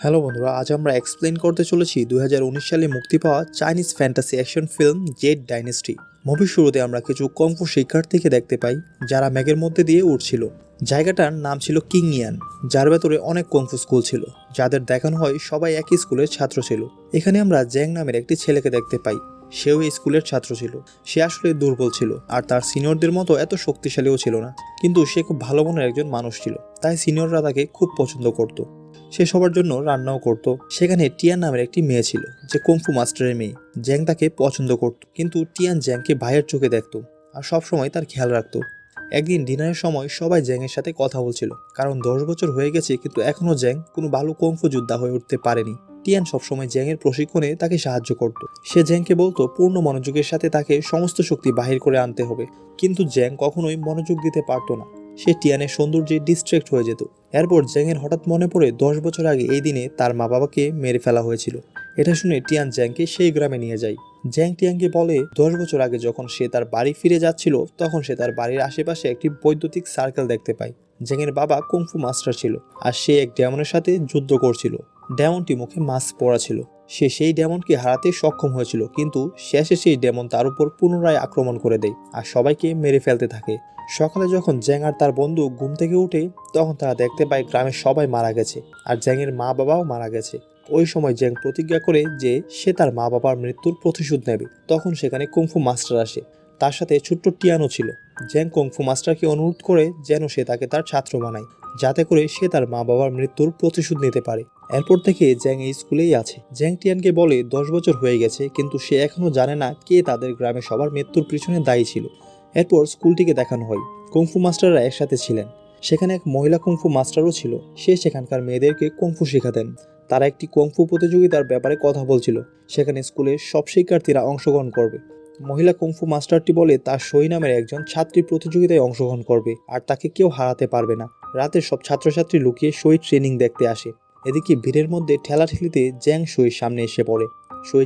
Hello বন্ধুরা, আজ আমরা এক্সপ্লেন করতে চলেছি দুই হাজার উনিশ সালে মুক্তি পাওয়া Chinese fantasy action film Jade Dynasty মুভির শুরুতে আমরা কিছু কম্ফু শিক্ষার্থীকে দেখতে পাই, যারা ম্যাগের মধ্যে দিয়ে উঠছিল জায়গাটার নাম ছিল কিংইয়ান যার ভেতরে অনেক কম্ফু স্কুল ছিল, যাদের দেখানো হয় সবাই একই স্কুলের ছাত্র ছিল। এখানে আমরা জ্যাং নামের একটি ছেলেকে দেখতে পাই, সেও এই স্কুলের ছাত্র ছিল। সে আসলে দুর্বল ছিল, আর তার সিনিয়রদের মতো এত শক্তিশালীও ছিল না। কিন্তু সে খুব ভালো মনের একজন মানুষ ছিল, তাই সিনিয়ররা তাকে খুব পছন্দ করত। সে সবার জন্য রান্নাও করত। সেখানে টিয়ান নামের একটি মেয়ে ছিল, যে কুংফু মাস্টারের মেয়ে। জ্যাং তাকে পছন্দ করত, কিন্তু টিয়ান জ্যাংকে ভাইয়ের চোখে দেখত আর সব সময় তার খেয়াল রাখতো। একদিন ডিনারের সময় সবাই জ্যাংয়ের সাথে কথা বলছিল, কারণ দশ বছর হয়ে গেছে, কিন্তু এখনও জ্যাং কোনো ভালো কুংফু যোদ্ধা হয়ে উঠতে পারেনি। টিয়ান সবসময় জ্যাংয়ের প্রশিক্ষণে তাকে সাহায্য করত। সে জ্যাংকে বলতো, পূর্ণ মনোযোগের সাথে তাকে সমস্ত শক্তি বাহির করে আনতে হবে। কিন্তু জ্যাং কখনোই মনোযোগ দিতে পারতো না। সে টিয়ানের সৌন্দর্যে ডিস্ট্র্যাক্ট হয়ে যেত। এরপর জ্যাংয়ের হঠাৎ মনে পড়ে দশ বছর আগে এই দিনে তার মা বাবাকে মেরে ফেলা হয়েছিল। এটা শুনে টিয়ান জ্যাংকে সেই গ্রামে নিয়ে যায়। জ্যাং টিয়াংকে বলে, দশ বছর আগে যখন সে তার বাড়ি ফিরে যাচ্ছিল, তখন সে তার বাড়ির আশেপাশে একটি বৈদ্যুতিক সার্কেল দেখতে পায়। জ্যাংয়ের বাবা কুংফু মাস্টার ছিল আর সে এক ডেমনের সাথে যুদ্ধ করছিল। ডেমনটি মুখে মাস্ক পরা ছিল। সে সেই ডেমনকে হারাতে সক্ষম হয়েছিল, কিন্তু শেষে সেই ডেমন তার উপর পুনরায় আক্রমণ করে দেয় আর সবাইকে মেরে ফেলতে থাকে। সকালে যখন জ্যাং আর তার বন্ধু ঘুম থেকে উঠে, তখন তারা দেখতে পায় গ্রামের সবাই মারা গেছে আর জ্যাংয়ের মা বাবাও মারা গেছে। ওই সময় জ্যাং প্রতিজ্ঞা করে যে সে তার মা বাবার মৃত্যুর প্রতিশোধ নেবে। তখন সেখানে কুংফু মাস্টার আসে। তার সাথে ছোট্ট টিয়ানো ছিল। জ্যাং কুংফু মাস্টারকে অনুরোধ করে যেন সে তাকে তার ছাত্র বানায়, যাতে করে সে তার মা বাবার মৃত্যুর প্রতিশোধ নিতে পারে। এরপর থেকে জ্যাং এই স্কুলেই আছে। জ্যাং টিয়ানকে বলে, দশ বছর হয়ে গেছে, কিন্তু সে এখনও জানে না কে তাদের গ্রামে সবার মৃত্যুর পিছনে দায়ী ছিল। এরপর স্কুলটিকে দেখানো হয়। কুংফু মাস্টাররা একসাথে ছিলেন। সেখানে এক মহিলা কুংফু মাস্টারও ছিল। সে সেখানকার মেয়েদেরকে কুংফু শেখাতেন। তারা একটি কুংফু প্রতিযোগিতার ব্যাপারে কথা বলছিল। সেখানে স্কুলের সব শিক্ষার্থীরা অংশগ্রহণ করবে। মহিলা কুংফু মাস্টারটি বলে তার সই নামের একজন ছাত্রী প্রতিযোগিতায় অংশগ্রহণ করবে আর তাকে কেউ হারাতে পারবে না। রাতে সব ছাত্রছাত্রী লুকিয়ে সই ট্রেনিং দেখতে আসে। এদিকে ভিড়ের মধ্যে ঠেলাঠেলিতে জ্যাং সইয়ের সামনে এসে পড়ে।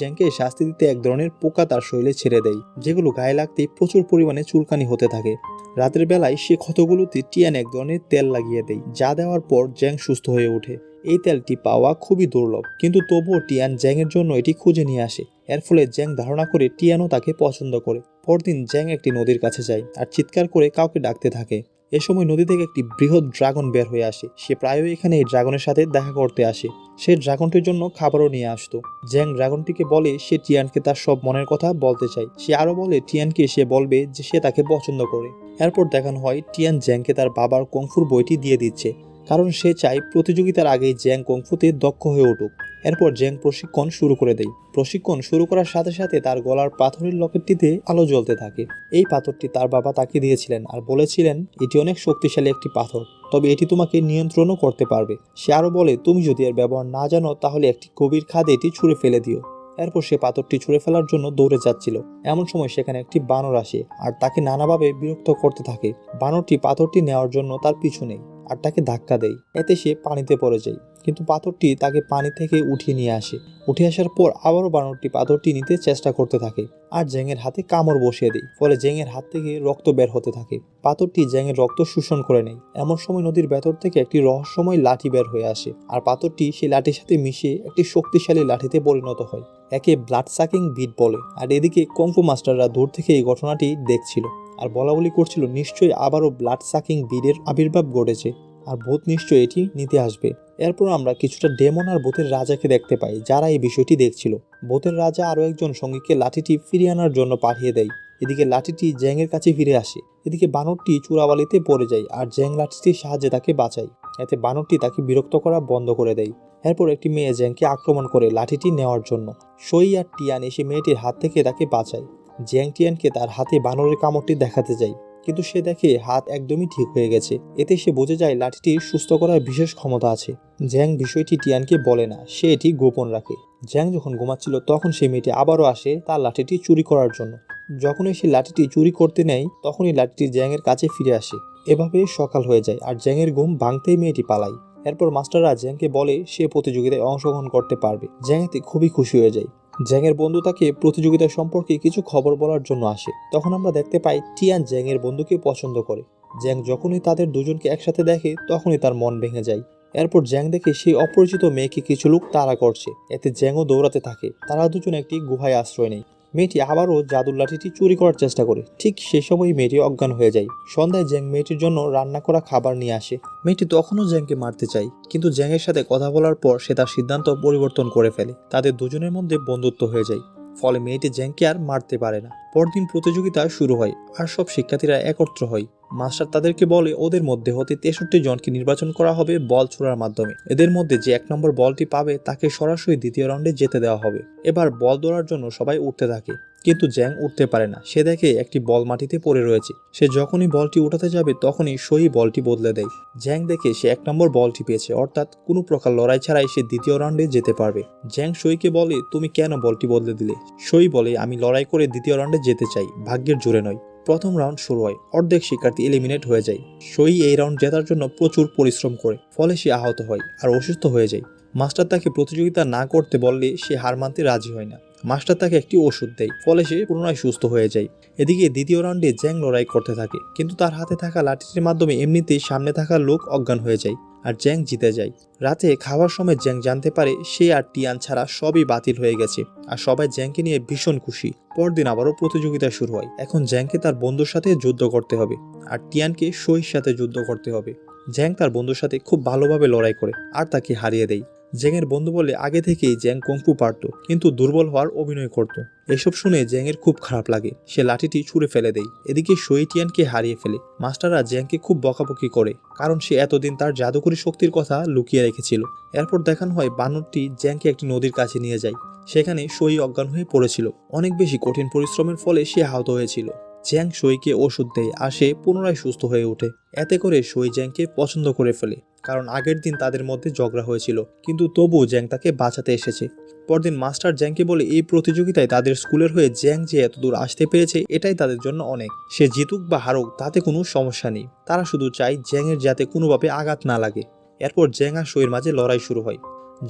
জ্যাংকে শাস্তি দিতে এক ধরনের পোকা তার শরীরে ছেড়ে দেয়, যেগুলো গায়ে লাগতেই প্রচুর পরিমাণে চুলকানি হতে থাকে। রাতের বেলায় সে ক্ষতগুলোতে টিয়ান এক ধরনের তেল লাগিয়ে দেয়, যা দেওয়ার পর জ্যাং সুস্থ হয়ে ওঠে। এই তেলটি পাওয়া খুবই দুর্লভ, কিন্তু তবুও টিয়ান জ্যাংয়ের জন্য এটি খুঁজে নিয়ে আসে। এর ফলে জ্যাং ধারণা করে টিয়ানও তাকে পছন্দ করে। পরদিন জ্যাং একটি নদীর কাছে যায় আর চিৎকার করে কাউকে ডাকতে থাকে। এ সময় নদী থেকে একটি বৃহৎ ড্রাগন বের হয়ে আসে। সে প্রায়ই এখানে এই ড্রাগনের সাথে দেখা করতে আসে। সে ড্রাগনটির জন্য খাবারও নিয়ে আসতো। জ্যাং ড্রাগনটিকে বলে সে টিয়ানকে তার সব মনের কথা বলতে চায়। সে আরও বলে, টিয়ানকে সে বলবে যে সে তাকে পছন্দ করে। এরপর দেখানো হয়, টিয়ান জ্যাংকে তার বাবার কংফুর বইটি দিয়ে দিচ্ছে। কারণ সে চায় প্রতিযোগিতার আগেই জ্যাং কংফুতে দক্ষ হয়ে উঠুক। এরপর জ্যাং প্রশিক্ষণ শুরু করে দেয়। প্রশিক্ষণ শুরু করার সাথে সাথে তার গলার পাথরের লকেটটিতে আলো জ্বলতে থাকে। এই পাথরটি তার বাবা তাকে দিয়েছিলেন আর বলেছিলেন, এটি অনেক শক্তিশালী একটি পাথর, তবে এটি তোমাকে নিয়ন্ত্রণও করতে পারবে। সে আরও বলে, তুমি যদি এর ব্যবহার না জানো, তাহলে একটি গভীর খাদে এটি ছুঁড়ে ফেলে দিও। এরপর সে পাথরটি ছুঁড়ে ফেলার জন্য দৌড়ে যাচ্ছিল। এমন সময় সেখানে একটি বানর আসে আর তাকে নানাভাবে বিরক্ত করতে থাকে। বানরটি পাথরটি নেওয়ার জন্য তার পিছু নেই আর তাকে ধাক্কা দেয়। এতে সে পানিতে পড়ে যায়। কিন্তু পাথরটি তাকে পানি থেকে উঠিয়ে নিয়ে আসে। উঠে আসার পর আবারও বানরটি পাথরটি নিতে চেষ্টা করতে থাকে আর জেঙের হাতে কামড় বসিয়ে দেয়। ফলে জেঙের হাত থেকে রক্ত বের হতে থাকে। পাথরটি জেঙের রক্ত শোষণ করে নেয়। এমন সময় নদীর ভেতর থেকে একটি রহস্যময় লাঠি বের হয়ে আসে আর পাথরটি সেই লাঠির সাথে মিশে একটি শক্তিশালী লাঠিতে পরিণত হয়। একে ব্লাড সাকিং বিট বলে। আর এদিকে কম্ফু মাস্টাররা দূর থেকে এই ঘটনাটি দেখছিল। আর বলা বলি করছিল, নিশ্চয়ই আবারও ব্লাড সাকিং বীরের আবির্ভাব ঘটেছে, আর ভূত নিশ্চয়ই এটি নিতে আসবে। এরপর আমরা কিছুটা ডেমন আর ভূতের রাজাকে দেখতে পাই, যারা এই বিষয়টি দেখছিল। ভূতের রাজা আরও একজন সঙ্গীকে লাঠিটি ফিরিয়ে আনার জন্য পাঠিয়ে দেয়। এদিকে লাঠিটি জ্যাংয়ের কাছে ফিরে আসে। এদিকে বানরটি চূড়াবালিতে পড়ে যায় আর জ্যাং লাঠিটির সাহায্যে তাকে বাঁচায়। এতে বানরটি তাকে বিরক্ত করা বন্ধ করে দেয়। এরপর একটি মেয়ে জ্যাংকে আক্রমণ করে লাঠিটি নেওয়ার জন্য। সই আর টিয়ান এসে মেয়েটির হাত থেকে তাকে বাঁচায়। জ্যাং টিয়ানকে তার হাতে বানরের কামড়টি দেখাতে যায় কিন্তু সে দেখে হাত একদমই ঠিক হয়ে গেছে। এতে সে বোঝে যায় লাঠিটি সুস্থ করার বিশেষ ক্ষমতা আছে। জ্যাং বিষয়টি টিয়ানকে বলে না, সে এটি গোপন রাখে। জ্যাং যখন ঘুমাচ্ছিল তখন সেই মেয়েটি আবারও আসে তার লাঠিটি চুরি করার জন্য। যখনই সে লাঠিটি চুরি করতে নেয়, তখনই লাঠিটি জ্যাংয়ের কাছে ফিরে আসে। এভাবে সকাল হয়ে যায় আর জ্যাংয়ের ঘুম ভাঙতেই মেয়েটি পালায়। এরপর মাস্টাররা জ্যাংকে বলে সে প্রতিযোগিতায় অংশগ্রহণ করতে পারবে। জ্যাং এতে খুবই খুশি হয়ে যায়। জ্যাংয়ের বন্ধু তাকে প্রতিযোগিতা সম্পর্কে কিছু খবর বলার জন্য আসে। তখন আমরা দেখতে পাই টিয়ান জ্যাংয়ের বন্ধুকে পছন্দ করে। জ্যাং যখনই তাদের দুজনকে একসাথে দেখে, তখনই তার মন ভেঙে যায়। এরপর জ্যাং দেখে সেই অপরিচিত মেয়েকে কিছু লোক তাড়া করছে। এতে জ্যাংও দৌড়াতে থাকে। তারা দুজন একটি গুহায় আশ্রয় নেয়। মেয়েটি আবারও জাদুর লাঠিটি চুরি করার চেষ্টা করে। ঠিক সে সময় মেয়েটি অজ্ঞান হয়ে যায়। সন্ধ্যায় জ্যাং মেয়েটির জন্য রান্না করা খাবার নিয়ে আসে। মেয়েটি তখনও জ্যাংকে মারতে চায়, কিন্তু জ্যাংয়ের সাথে কথা বলার পর সে তার সিদ্ধান্ত পরিবর্তন করে ফেলে। তাদের দুজনের মধ্যে বন্ধুত্ব হয়ে যায়। ফলে মেয়েটি জ্যাংকে আর মারতে পারে না। পরদিন প্রতিযোগিতা শুরু হয়, আর সব শিক্ষার্থীরা একত্র হয়। মাস্টার তাদেরকে বলে, ওদের মধ্যে হতে তেষট্টি জনকে নির্বাচন করা হবে বল ছোড়ার মাধ্যমে। এদের মধ্যে যে এক নম্বর বলটি পাবে, তাকে সরাসরি দ্বিতীয় রাউন্ডে যেতে দেওয়া হবে। এবার বল ধরার জন্য সবাই উঠতে থাকে, কিন্তু জ্যাং উঠতে পারে না। সে দেখে একটি বল মাটিতে পড়ে রয়েছে। সে যখনই বলটি উঠাতে যাবে, তখনই সই বলটি বদলে দেয়। জ্যাং দেখে সে এক নম্বর বলটি পেয়েছে, অর্থাৎ কোনো প্রকার লড়াই ছাড়াই সে দ্বিতীয় রাউন্ডে যেতে পারবে। জ্যাং সইকে বলে, তুমি কেন বলটি বদলে দিলে? সই বলে, আমি লড়াই করে দ্বিতীয় রাউন্ডে যেতে চাই, ভাগ্যের জোরে নয়। প্রথম রাউন্ড শুরু হয়, অর্ধেক শিক্ষার্থী এলিমিনেট হয়ে যায়। সই এই রাউন্ড জেতার জন্য প্রচুর পরিশ্রম করে, ফলে সে আহত হয় আর অসুস্থ হয়ে যায়। মাস্টার তাকে প্রতিযোগিতা না করতে বললে সে হার মানতে রাজি হয় না। মাস্টার তাকে একটি ওষুধ দেয়, ফলে সে পুনরায় সুস্থ হয়ে যায়। এদিকে দ্বিতীয় রাউন্ডে জ্যাং লড়াই করতে থাকে, কিন্তু তার হাতে থাকা লাঠিটির মাধ্যমে এমনিতেই সামনে থাকা লোক অজ্ঞান হয়ে যায় আর জ্যাং জিতে যায়। রাতে খাওয়ার সময় জ্যাং জানতে পারে সে আর টিয়ান ছাড়া সবই বাতিল হয়ে গেছে আর সবাই জ্যাংকে নিয়ে ভীষণ খুশি। পরদিন আবারও প্রতিযোগিতা শুরু হয়, এখন জ্যাংকে তার বন্ধুর সাথে যুদ্ধ করতে হবে আর টিয়ানকে সইর সাথে যুদ্ধ করতে হবে। জ্যাং তার বন্ধুর সাথে খুব ভালোভাবে লড়াই করে, আর তাকে হারিয়ে দেয়। জ্যাংয়ের বন্ধু বলে আগে থেকেই জ্যাং কংফু পারত, কিন্তু দুর্বল হওয়ার অভিনয় করত। এসব শুনে জ্যাংয়ের খুব খারাপ লাগে। সে লাঠিটি ছুঁড়ে ফেলে দেয়। এদিকে সইটিয়ানকে হারিয়ে ফেলে। মাস্টাররা জ্যাংকে খুব বকাবকি করে, কারণ সে এতদিন তার জাদুকরী শক্তির কথা লুকিয়ে রেখেছিল। এরপর দেখানো হয় বানরটি জ্যাংকে একটি নদীর কাছে নিয়ে যায়। সেখানে সই অজ্ঞান হয়ে পড়েছিল। অনেক বেশি কঠিন পরিশ্রমের ফলে সে আহত হয়েছিল। জ্যাং সইকে ওষুধ দেয় আর সে পুনরায় সুস্থ হয়ে ওঠে। এতে করে সই জ্যাংকে পছন্দ করে ফেলে, কারণ আগের দিন তাদের মধ্যে ঝগড়া হয়েছিল, কিন্তু তবু জ্যাং তাকে বাঁচাতে এসেছে। পরদিন মাস্টার জ্যাংকে বলে, এই প্রতিযোগিতায় তাদের স্কুলের হয়ে জ্যাং যে এত দূর আসতে পেরেছে, এটাই তাদের জন্য অনেক। সে জিতুক বা হারুক, তাতে কোনো সমস্যা নেই। তারা শুধু চায় জ্যাংয়ের যাতে কোনোভাবে আঘাত না লাগে। এরপর জ্যাং আর সইয়ের মাঝে লড়াই শুরু হয়।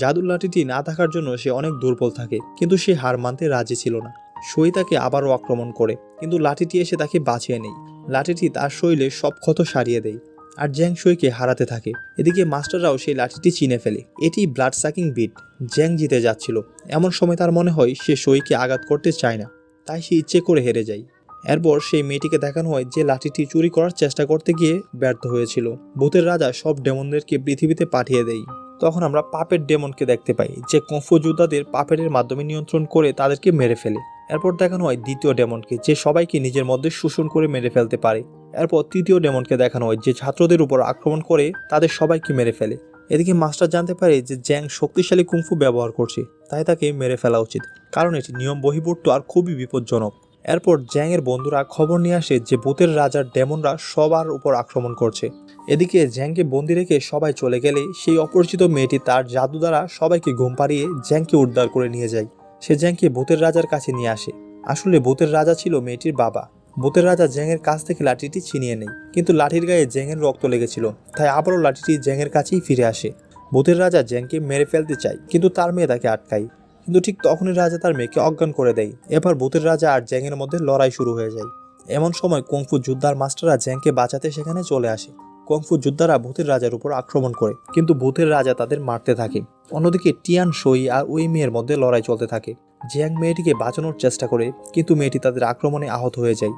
জাদুর লাঠিটি না থাকার জন্য সে অনেক দুর্বল থাকে, কিন্তু সে হার মানতে রাজি ছিল না। সই তাকে আবারও আক্রমণ করে, কিন্তু লাঠিটি এসে তাকে বাঁচিয়ে নেয় লাঠিটি তার শৈলে সব ক্ষত সারিয়ে দেয় আর জ্যাং সইকে হারাতে থাকে। এদিকে মাস্টাররাও সেই লাঠিটি চিনে ফেলে। এটি ব্লাড সাকিং বিট। জ্যাং জিতে যাচ্ছিল। এমন সময় তার মনে হয় সে সইকে আঘাত করতে চায় না, তাই সে ইচ্ছে করে হেরে যায়। এরপর সেই মেয়েটিকে দেখানো হয় যে লাঠিটি চুরি করার চেষ্টা করতে গিয়ে ব্যর্থ হয়েছিল। ভূতের রাজা সব ডেমনদেরকে পৃথিবীতে পাঠিয়ে দেয়। তখন আমরা পাপের ডেমনকে দেখতে পাই, যে কম্ফু যোদ্ধাদের পাপের মাধ্যমে নিয়ন্ত্রণ করে তাদেরকে মেরে ফেলে। এরপর দেখানো হয় দ্বিতীয় ডেমনকে, যে সবাইকে নিজের মধ্যে শোষণ করে মেরে ফেলতে পারে। এরপর তৃতীয় ডেমনকে দেখানো হয়, যে ছাত্রদের উপর আক্রমণ করে তাদের সবাইকে মেরে ফেলে। এদিকে মাস্টার জানতে পারে যে জ্যাং শক্তিশালী কুংফু ব্যবহার করছে, তাই তাকে মেরে ফেলা উচিত, কারণ এটি নিয়ম বহির্ভূত আর খুবই বিপজ্জনক। এরপর জ্যাংয়ের বন্ধুরা খবর নিয়ে আসে যে ভূতের রাজার ডেমনরা সবার উপর আক্রমণ করছে। এদিকে জ্যাংকে বন্দি রেখে সবাই চলে গেলে সেই অপরিচিত মেয়েটি তার জাদু দ্বারা সবাইকে ঘুম পাড়িয়ে জ্যাংকে উদ্ধার করে নিয়ে যায়। সে জ্যাংকে ভূতের রাজার কাছে নিয়ে আসে। আসলে ভূতের রাজা ছিল মেয়েটির বাবা। ভূতের রাজা জ্যাংয়ের কাছ থেকে লাঠিটি ছিনিয়ে নেয়, কিন্তু লাঠির গায়ে জ্যাংয়ের রক্ত লেগেছিল, তাই আবারও লাঠিটি জ্যাংয়ের কাছেই ফিরে আসে। ভূতের রাজা জ্যাংকে মেরে ফেলতে চায়, কিন্তু তার মেয়ে তাকে আটকায়। কিন্তু ঠিক তখনই রাজা তার মেয়েকে অজ্ঞান করে দেয়। এবার ভূতের রাজা আর জ্যাংয়ের মধ্যে লড়াই শুরু হয়ে যায়। এমন সময় কুংফু যোদ্ধার মাস্টাররা জ্যাংকে বাঁচাতে সেখানে চলে আসে। কুংফু যোদ্ধারা ভূতের রাজার উপর আক্রমণ করে, কিন্তু ভূতের রাজা তাদের মারতে থাকে। অন্যদিকে টিয়ান সই আর ওই মেয়ের মধ্যে লড়াই চলতে থাকে। জ্যাং মেয়েটিকে বাঁচানোর চেষ্টা করে, কিন্তু মেয়েটি তাদের আক্রমণে আহত হয়ে যায়।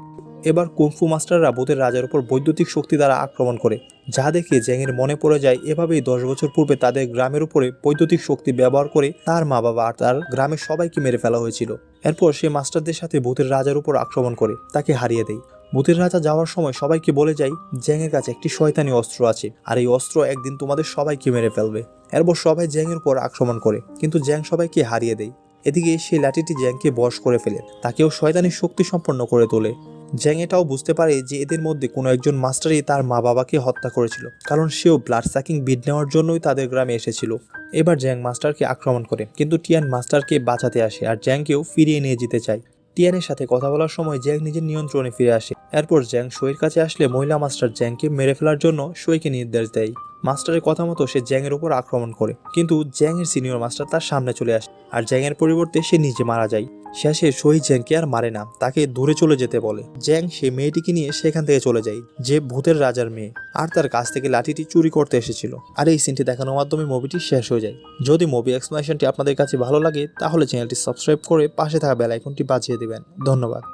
এবার কুংফু মাস্টাররা ভূতের রাজার উপর বৈদ্যুতিক শক্তি দ্বারা আক্রমণ করে। যা দেখে জ্যাংয়ের মনে পড়ে যায়, এভাবেই দশ বছর পূর্বে তাদের গ্রামের উপরে বৈদ্যুতিক শক্তি ব্যবহার করে তার মা বাবা আর তার গ্রামের সবাইকে মেরে ফেলা হয়েছিল। এরপর সে মাস্টারদের সাথে ভূতের রাজার উপর আক্রমণ করে, তাকে হারিয়ে দেয়। ভূতের রাজা যাওয়ার সময় সবাইকে বলে যাই, জ্যাংয়ের কাছে একটি শয়তানি অস্ত্র আছে, আর এই অস্ত্র একদিন তোমাদের সবাইকে মেরে ফেলবে। এরপর সবাই জ্যাংয়ের উপর আক্রমণ করে, কিন্তু জ্যাং সবাইকে হারিয়ে দেয়। এদিকে সেই লাঠিটি জ্যাংকে বশ করে ফেলে, তাকেও শয়তানি শক্তি সম্পন্ন করে তোলে। জ্যাং এটাও বুঝতে পারে যে এদের মধ্যে কোনো একজন মাস্টারই তার মা বাবাকে হত্যা করেছিল, কারণ সেও ব্লাড সাকিং বিড নেওয়ার জন্যই তাদের গ্রামে এসেছিল। এবার জ্যাং মাস্টারকে আক্রমণ করে, কিন্তু টিয়ান মাস্টারকে বাঁচাতে আসে, আর জ্যাংকেও ফিরিয়ে নিয়ে যেতে চায়। টিয়ানের সাথে কথা বলার সময় জ্যাং নিজের নিয়ন্ত্রণে ফিরে আসে। এরপর জ্যাং শোয়ের কাছে আসলে মহিলা মাস্টার জ্যাংকে মেরে ফেলার জন্য শোয়েকে নির্দেশ দেয়। মাস্টারের কথা মতো সে জ্যাংয়ের উপর আক্রমণ করে। কিন্তু জ্যাংয়ের সিনিয়র মাস্টার তার সামনে চলে আসে আর জ্যাংয়ের পরিবর্তে সে নিজে মারা যায়। শেষে শহীদ জ্যাংকে আর মারে না, তাকে দূরে চলে যেতে বলে। জ্যাং সেই মেয়েটিকে নিয়ে সেখান থেকে চলে যায়, যে ভূতের রাজার মেয়ে, আর তার কাছ থেকে লাঠিটি চুরি করতে এসেছিল। আর এই সিনটি দেখানোর মাধ্যমে মুভিটি শেষ হয়ে যায়। যদি মুভি এক্সপ্লেনেশনটি আপনাদের কাছে ভালো লাগে, তাহলে চ্যানেলটি সাবস্ক্রাইব করে পাশে থাকা বেল আইকনটি বাজিয়ে দেবেন। ধন্যবাদ।